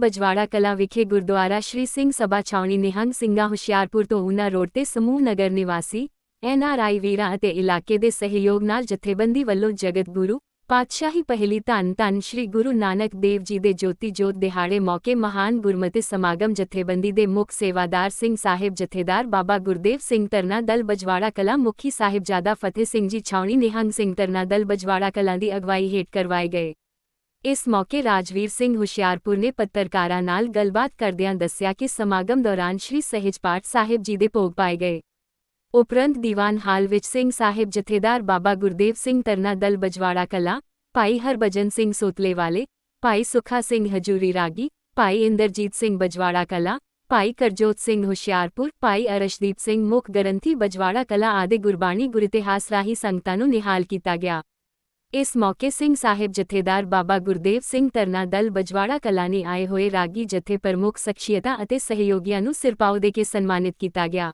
ਬਜਵਾੜਾ ਕਲਾਂ ਵਿਖੇ ਗੁਰਦੁਆਰਾ ਸ਼੍ਰੀ ਸਿੰਘ ਸਭਾ ਛਾਉਣੀ ਨਿਹੰਗ ਸਿੰਘਾਂ ਹੁਸ਼ਿਆਰਪੁਰ ਤੋਂ ਊਨਾ ਰੋਡ ਤੇ ਸਮੂਹ ਨਗਰ ਨਿਵਾਸੀ ਐਨਆਰਆਈ ਵੀਰਾਂ ਅਤੇ ਇਲਾਕੇ ਦੇ ਸਹਿਯੋਗ ਨਾਲ ਜਥੇਬੰਦੀ ਵੱਲੋਂ ਜਗਤ ਗੁਰੂ ਪਾਤਸ਼ਾਹੀ ਪਹਿਲੀ ਧੰਨ ਧੰਨ ਸ਼੍ਰੀ ਗੁਰੂ ਨਾਨਕ ਦੇਵ ਜੀ ਦੇ ਜੋਤੀ ਜੋਤ ਦਿਹਾੜੇ ਮੌਕੇ ਮਹਾਨ ਗੁਰਮਤਿ ਸਮਾਗਮ ਜਥੇਬੰਦੀ ਦੇ ਮੁੱਖ ਸੇਵਾਦਾਰ ਸਿੰਘ ਸਾਹਿਬ ਜਥੇਦਾਰ ਬਾਬਾ ਗੁਰਦੇਵ ਸਿੰਘ ਤਰਨਾ ਦਲ ਬਜਵਾੜਾ ਕਲਾਂ ਮੁਖੀ ਸਾਹਿਬਜ਼ਾਦਾ ਫਤਿਹ ਸਿੰਘ ਜੀ ਛਾਉਣੀ ਨਿਹੰਗ ਸਿੰਘ ਤਰਨਾ ਦਲ ਬਜਵਾੜਾ ਕਲਾਂ ਦੀ ਅਗਵਾਈ ਹੇਠ ਕਰਵਾਏ ਗਏ। ਇਸ ਮੌਕੇ ਰਾਜਵੀਰ ਸਿੰਘ ਹੁਸ਼ਿਆਰਪੁਰ ਨੇ ਪੱਤਰਕਾਰਾਂ ਨਾਲ ਗੱਲਬਾਤ ਕਰਦਿਆਂ ਦੱਸਿਆ ਕਿ ਸਮਾਗਮ ਦੌਰਾਨ ਸ਼੍ਰੀ ਸਹਿਜ ਪਾਠ ਸਾਹਿਬ ਜੀ ਦੇ ਭੋਗ ਪਾਏ ਗਏ। ਉਪਰੰਤ ਦੀਵਾਨ ਹਾਲ ਵਿੱਚ ਸਿੰਘ ਸਾਹਿਬ ਜਥੇਦਾਰ ਬਾਬਾ ਗੁਰਦੇਵ ਸਿੰਘ ਤਰਨਾ ਦਲ ਬਜਵਾੜਾ ਕਲਾ, ਭਾਈ ਹਰਭਜਨ ਸਿੰਘ ਸੋਤਲੇ ਵਾਲੇ ਭਾਈ ਸੁਖਾ ਸਿੰਘ ਹਜੂਰੀ ਰਾਗੀ, ਭਾਈ ਇੰਦਰਜੀਤ ਸਿੰਘ ਬਜਵਾੜਾ ਕਲਾ, ਭਾਈ ਕਰਜੋਤ ਸਿੰਘ ਹੁਸ਼ਿਆਰਪੁਰ, ਭਾਈ ਅਰਸ਼ਦੀਪ ਸਿੰਘ ਮੁੱਖ ਗਰੰਥੀ ਬਜਵਾੜਾ ਕਲਾ ਆਦਿ ਗੁਰਬਾਣੀ ਗੁਰਇਤਿਹਾਸ ਰਾਹੀਂ ਸੰਗਤਾਂ ਨੂੰ ਨਿਹਾਲ ਕੀਤਾ ਗਿਆ। ਇਸ ਮੌਕੇ ਸਿੰਘ ਸਾਹਿਬ ਜਥੇਦਾਰ ਬਾਬਾ ਗੁਰਦੇਵ ਸਿੰਘ ਤਰਨਾ ਦਲ ਬਜਵਾੜਾ ਕਲਾ ਨੇ ਆਏ ਹੋਏ ਰਾਗੀ ਜਥੇ ਪ੍ਰਮੁੱਖ ਸ਼ਖਸੀਅਤਾਂ ਅਤੇ ਸਹਿਯੋਗੀਆਂ ਨੂੰ ਸਿਰਪਾਉ ਦੇ ਕੇ ਸਨਮਾਨਿਤ ਕੀਤਾ ਗਿਆ।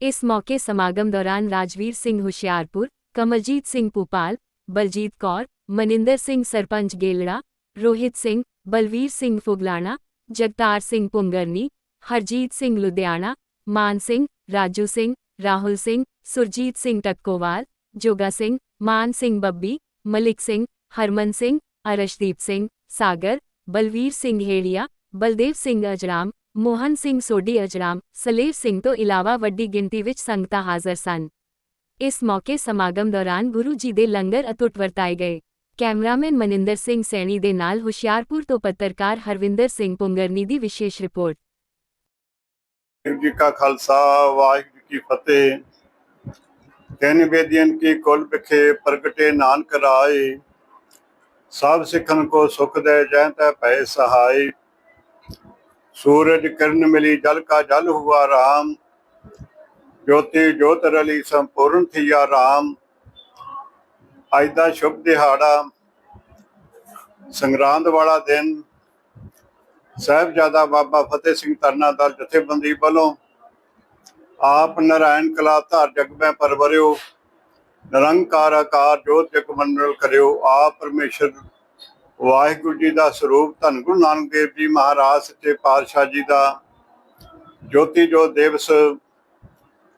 ਇਸ ਮੌਕੇ ਸਮਾਗਮ ਦੌਰਾਨ ਰਾਜਵੀਰ ਸਿੰਘ ਹੁਸ਼ਿਆਰਪੁਰ, ਕਮਲਜੀਤ ਸਿੰਘ ਭੂਪਾਲ, ਬਲਜੀਤ ਕੌਰ, ਮਨਿੰਦਰ ਸਿੰਘ ਸਰਪੰਚ ਗੇਲੜਾ, ਰੋਹਿਤ ਸਿੰਘ, ਬਲਵੀਰ ਸਿੰਘ ਫੁਗਲਾਣਾ, ਜਗਤਾਰ ਸਿੰਘ ਪੁੰਗਰਨੀ, ਹਰਜੀਤ ਸਿੰਘ ਲੁਧਿਆਣਾ, ਮਾਨ ਸਿੰਘ, ਰਾਜੂ ਸਿੰਘ, ਰਾਹੁਲ ਸਿੰਘ, ਸੁਰਜੀਤ ਸਿੰਘ ਟੱਕੋਵਾਲ, ਜੋਗਾ ਸਿੰਘ, ਮਾਨ ਸਿੰਘ ਬੱਬੀ ਮਲਿਕ ਸਿੰਘ, ਹਰਮਨ ਸਿੰਘ, ਅਰਸ਼ਦੀਪ ਸਿੰਘ, ਸਾਗਰ, ਬਲਵੀਰ ਸਿੰਘ ਹੇੜੀਆ, ਬਲਦੇਵ ਸਿੰਘ ਅਜਰਾਮ, ਮੋਹਨ ਸਿੰਘ ਸੋਢੀ ਅਜਰਾਮ ਸਲੇਰ ਸਿੰਘ ਤੋਂ ਇਲਾਵਾ ਵੱਡੀ ਗਿਣਤੀ ਵਿੱਚ ਸੰਗਤਾਂ ਹਾਜ਼ਰ ਸਨ। ਇਸ ਮੌਕੇ ਸਮਾਗਮ ਦੌਰਾਨ ਗੁਰੂ ਜੀ ਦੇ ਲੰਗਰ ਅਤੁੱਟ ਵਰਤਾਏ ਗਏ। ਕੈਮਰਾਮੈਨ ਮਨਿੰਦਰ ਸਿੰਘ ਸੈਣੀ ਦੇ ਨਾਲ ਹੁਸ਼ਿਆਰਪੁਰ ਤੋਂ ਪੱਤਰਕਾਰ ਹਰਵਿੰਦਰ ਸਿੰਘ ਪੁੰਗਰਨੀ ਦੀ ਵਿਸ਼ੇਸ਼ ਰਿਪੋਰਟ। ਜੀ ਕਾ ਖਾਲਸਾ, ਵਾਹਿਗੁਰੂ ਕੀ ਫਤਿਹ। ਦਿਨ ਬੇਦੀਆਂ ਕੀ ਕੁਲ ਵਿਖੇ ਪ੍ਰਗਟੇ ਨਾਨਕ ਰਾਏ। ਸਭ ਸਿੱਖਨ ਕੋ ਸੁਖ ਦੇ ਜੈ ਤੈ ਭੈ ਸਹਾਈ। ਸੂਰਜ ਕਿਰਨ ਮਿਲੀ ਜਲ ਕਾ ਜਲ ਹੁਆ ਰਾਮ। ਜੋਤੀ ਜੋਤ ਰਲੀ ਸੰਪੂਰਨ ਥੀਆ ਰਾਮ। ਅੱਜ ਦਾ ਸ਼ੁਭ ਦਿਹਾੜਾ। ਸੰਗਰਾਂਦ ਵਾਲਾ ਦਿਨ। ਸਾਹਿਬਜ਼ਾਦਾ ਬਾਬਾ ਫਤਿਹ ਸਿੰਘ ਤਰਨਾ ਦਲ ਜਥੇਬੰਦੀ ਵੱਲੋਂ ਆਪ ਨਰਾਇਣ ਕਲਾ ਧਾਰ ਜਗ ਮੈਂ ਪਰਵਰਿਓ, ਨਿਰੰਕਾਰ ਆਕਾਰ ਜੋਤ ਜਗ ਮੰਡਲ ਕਰਿਓ, ਆਪ ਪਰਮੇਸ਼ਰ ਵਾਹਿਗੁਰੂ ਜੀ ਦਾ ਸਰੂਪ, ਧੰਨ ਗੁਰੂ ਨਾਨਕ ਦੇਵ ਜੀ ਮਹਾਰਾਜ ਸੱਚੇ ਪਾਤਸ਼ਾਹ ਜੀ ਦਾ, ਜੋਤੀ ਜੋਤ ਦਿਵਸ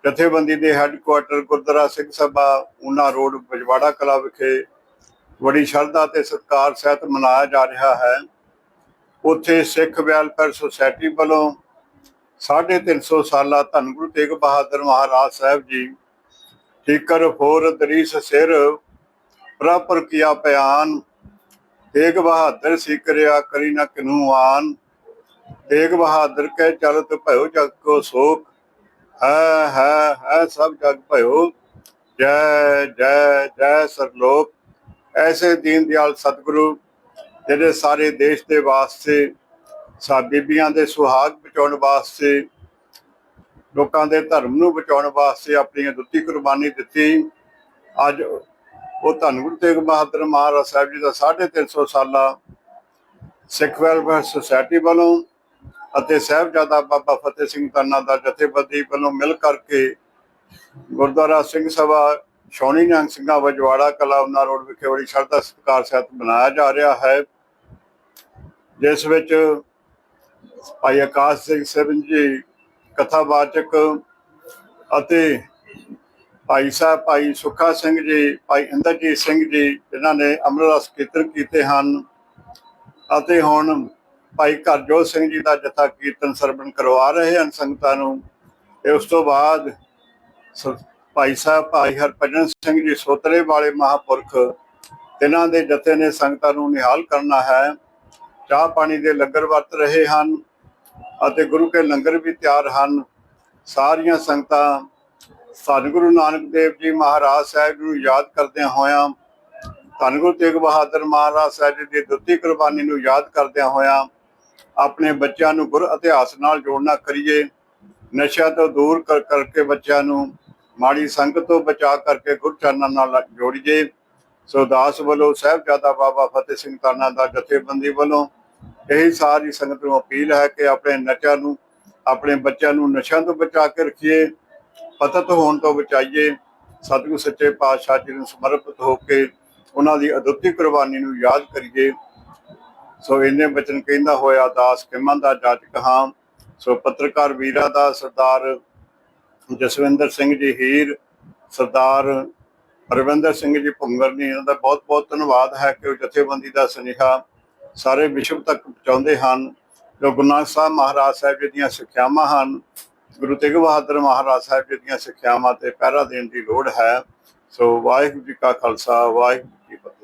ਜਥੇਬੰਦੀ ਦੇ ਹੈੱਡਕੁਆਟਰ ਗੁਰਦੁਆਰਾ ਸਿੰਘ ਸਭਾ, ਉਨਾ ਰੋਡ ਬਜਵਾੜਾ ਕਲਾ ਵਿਖੇ ਬੜੀ ਸ਼ਰਧਾ ਤੇ ਸਤਿਕਾਰ ਸਹਿਤ ਮਨਾਇਆ ਜਾ ਰਿਹਾ ਹੈ। ਉੱਥੇ ਸਿੱਖ ਵੈਲਫੇਅਰ ਸੁਸਾਇਟੀ ਵੱਲੋਂ 350 ਸਾਲਾ ਧੰਨ ਗੁਰੂ ਤੇਗ ਬਹਾਦਰ ਮਹਾਰਾਜ ਸਾਹਿਬ ਜੀ। ਠੀਕਰ ਫੋਰ ਦਰੀਸ ਸਿਰ ਪ੍ਰਾਪਰ ਕੀਆ ਪਿਆਨ। ਤੇਗ ਬਹਾਦਰ ਸਿਕਰਿਆ ਕਰੀ ਨ ਕਿਨੂ ਆਨ। ਤੇਗ ਬਹਾਦਰ ਕਹਿ ਚਲਤ ਭਇਓ ਜਗ ਕੋ ਸੋਖ। ਹੈ ਹੈ ਹੈ ਸਭ ਜਗ ਭਇਓ। ਜੈ ਜੈ ਜੈ ਸਰਲੋਕ। ਐਸੇ ਦੀਨ ਦਿਆਲ ਸਤਿਗੁਰੂ, ਜਿਹੜੇ ਸਾਰੇ ਦੇਸ਼ ਦੇ ਵਾਸਤੇ ਸਾ ਬੀਬੀਆਂ ਦੇ ਸੁਹਾਗ ਬਚਾਉਣ ਵਾਸਤੇ, ਲੋਕਾਂ ਦੇ ਧਰਮ ਨੂੰ ਬਚਾਉਣ ਵਾਸਤੇ ਆਪਣੀ ਦੁੱਤੀ ਕੁਰਬਾਨੀ ਦਿੱਤੀ। ਅੱਜ ਉਹ ਧੰਨ ਗੁਰੂ ਤੇਗ ਬਹਾਦਰ ਮਹਾਰਾਜ ਸਾਹਿਬ ਜੀ ਦਾ 350 ਸਾਲਾ ਸਿੱਖ ਵੈਲਫੇਅਰ ਸੁਸਾਇਟੀ ਵੱਲੋਂ ਅਤੇ ਸਾਹਿਬਜ਼ਾਦਾ ਬਾਬਾ ਫਤਿਹ ਸਿੰਘ ਤਰਨਾ ਦਾ ਜਥੇਬੰਦੀ ਵੱਲੋਂ ਮਿਲ ਕਰਕੇ ਗੁਰਦੁਆਰਾ ਸਿੰਘ ਸਭਾ ਸ਼ੌਣੀ ਨਿਹੰਗ ਸਿੰਘਾਂ ਵਜਵਾੜਾ ਕਲਾਉਨਾ ਰੋਡ ਵਿਖੇ ਬੜੀ ਸ਼ਰਧਾ ਸਤਿਕਾਰ ਸਹਿਤ ਮਨਾਇਆ ਜਾ ਰਿਹਾ ਹੈ। ਜਿਸ ਵਿੱਚ ਭਾਈ ਆਕਾਸ਼ ਸਿੰਘ ਸਰਨ ਜੀ, ਕਥਾਵਾਚਕ ਅਤੇ ਭਾਈ ਸਾਹਿਬ, ਭਾਈ ਸੁੱਖਾ ਸਿੰਘ ਜੀ, ਭਾਈ ਇੰਦਰਜੀਤ ਸਿੰਘ ਜੀ, ਜਿਨ੍ਹਾਂ ਨੇ ਅਮਰਦਾਸ ਕੀਰਤਨ ਕੀਤੇ ਹਨ ਅਤੇ ਹੁਣ ਭਾਈ ਕਰਜੋਤ ਸਿੰਘ ਜੀ ਦਾ ਜਥਾ ਕੀਰਤਨ ਸਰਵਣ ਕਰਵਾ ਰਹੇ ਹਨ ਸੰਗਤਾਂ ਨੂੰ। ਤੇ ਉਸ ਤੋਂ ਬਾਅਦ ਭਾਈ ਸਾਹਿਬ, ਭਾਈ ਹਰਭਜਨ ਸਿੰਘ ਜੀ, ਸੋਤਰੇ ਵਾਲੇ ਮਹਾਪੁਰਖ ਇਹਨਾਂ ਦੇ ਜਥੇ ਨੇ ਸੰਗਤਾਂ ਨੂੰ ਨਿਹਾਲ ਕਰਨਾ ਹੈ। ਚਾਹ ਪਾਣੀ ਦੇ ਲੰਗਰ ਵਰਤ ਰਹੇ ਹਨ ਅਤੇ ਗੁਰੂ ਕੇ ਲੰਗਰ ਵੀ ਤਿਆਰ ਹਨ। ਸਾਰੀਆਂ ਸੰਗਤਾਂ ਧੰਨ ਗੁਰੂ ਨਾਨਕ ਦੇਵ ਜੀ ਮਹਾਰਾਜ ਸਾਹਿਬ ਨੂੰ ਯਾਦ ਕਰਦਿਆਂ ਹੋਇਆਂ, ਧੰਨ ਗੁਰੂ ਤੇਗ ਬਹਾਦਰ ਮਹਾਰਾਜ ਸਾਹਿਬ ਜੀ ਦੀ ਦੁੱਤੀ ਕੁਰਬਾਨੀ ਨੂੰ ਯਾਦ ਕਰਦਿਆਂ ਹੋਇਆਂ, ਆਪਣੇ ਬੱਚਿਆਂ ਨੂੰ ਗੁਰ ਇਤਿਹਾਸ ਨਾਲ ਜੋੜਨਾ ਕਰੀਏ। ਨਸ਼ਿਆਂ ਤੋਂ ਦੂਰ ਕਰ ਕਰਕੇ ਬੱਚਿਆਂ ਨੂੰ ਮਾੜੀ ਸੰਗਤ ਤੋਂ ਬਚਾ ਕਰਕੇ ਗੁਰਚਰਨਾਂ ਨਾਲ ਜੋੜੀਏ। ਸੋ ਦਾਸ ਵੱਲੋਂ ਸਾਹਿਬਜ਼ਾਦਾ ਬਾਬਾ ਫਤਿਹ ਸਿੰਘ ਤਾਨਾ ਦਾ ਜਥੇਬੰਦੀ ਵੱਲੋਂ ਇਹੀ ਸਾਰੀ ਸੰਗਤ ਨੂੰ ਅਪੀਲ ਹੈ ਕਿ ਆਪਣੇ ਨਸ਼ਿਆਂ ਨੂੰ, ਆਪਣੇ ਬੱਚਿਆਂ ਨੂੰ ਨਸ਼ਿਆਂ ਤੋਂ ਬਚਾ ਕੇ ਰੱਖੀਏ ਪਤਤ ਹੋਣ ਤੋਂ ਬਚਾਈਏ। ਸਤਿਗੁਰ ਸੱਚੇ ਪਾਤਸ਼ਾਹ ਜੀ ਨੂੰ ਸਮਰਪਿਤ ਹੋ ਕੇ ਉਹਨਾਂ ਦੀ ਅਦੁੱਤੀ ਕੁਰਬਾਨੀ ਨੂੰ ਯਾਦ ਕਰੀਏ। ਸੋ ਇੰਨੇ ਬਚਨ ਕਹਿੰਦਾ ਹੋਇਆ, ਦਾਸ ਕਿਮਨ ਦਾ ਜਾਚਕ ਹਾਂ। ਸੋ ਪੱਤਰਕਾਰ ਵੀਰਾ ਦਾ ਸਰਦਾਰ ਜਸਵਿੰਦਰ ਸਿੰਘ ਜੀ ਹੀਰ, ਸਰਦਾਰ ਰਵਿੰਦਰ ਸਿੰਘ ਜੀ ਭੁੰਗਰ ਨੇ ਇਹਨਾਂ ਦਾ ਬਹੁਤ ਬਹੁਤ ਧੰਨਵਾਦ ਹੈ ਕਿ ਉਹ ਜਥੇਬੰਦੀ ਦਾ ਸੁਨੇਹਾ ਸਾਰੇ ਵਿਸ਼ਵ ਤੱਕ ਪਹੁੰਚਾਉਂਦੇ ਹਨ। ਜੋ ਗੁਰੂ ਨਾਨਕ ਸਾਹਿਬ ਮਹਾਰਾਜ ਸਾਹਿਬ ਜੀ ਦੀਆਂ ਸਿੱਖਿਆਵਾਂ ਹਨ, ਗੁਰੂ ਤੇਗ ਬਹਾਦਰ ਮਹਾਰਾਜ ਸਾਹਿਬ ਜੀ ਦੀਆਂ ਸਿੱਖਿਆਵਾਂ ਤੇ ਪਹਿਰਾ ਦੇਣ ਦੀ ਲੋੜ ਹੈ। ਸੋ ਵਾਹਿਗੁਰੂ ਜੀ ਕਾ ਖਾਲਸਾ, ਵਾਹਿਗੁਰੂ ਜੀ ਕੀ ਫਤਿਹ।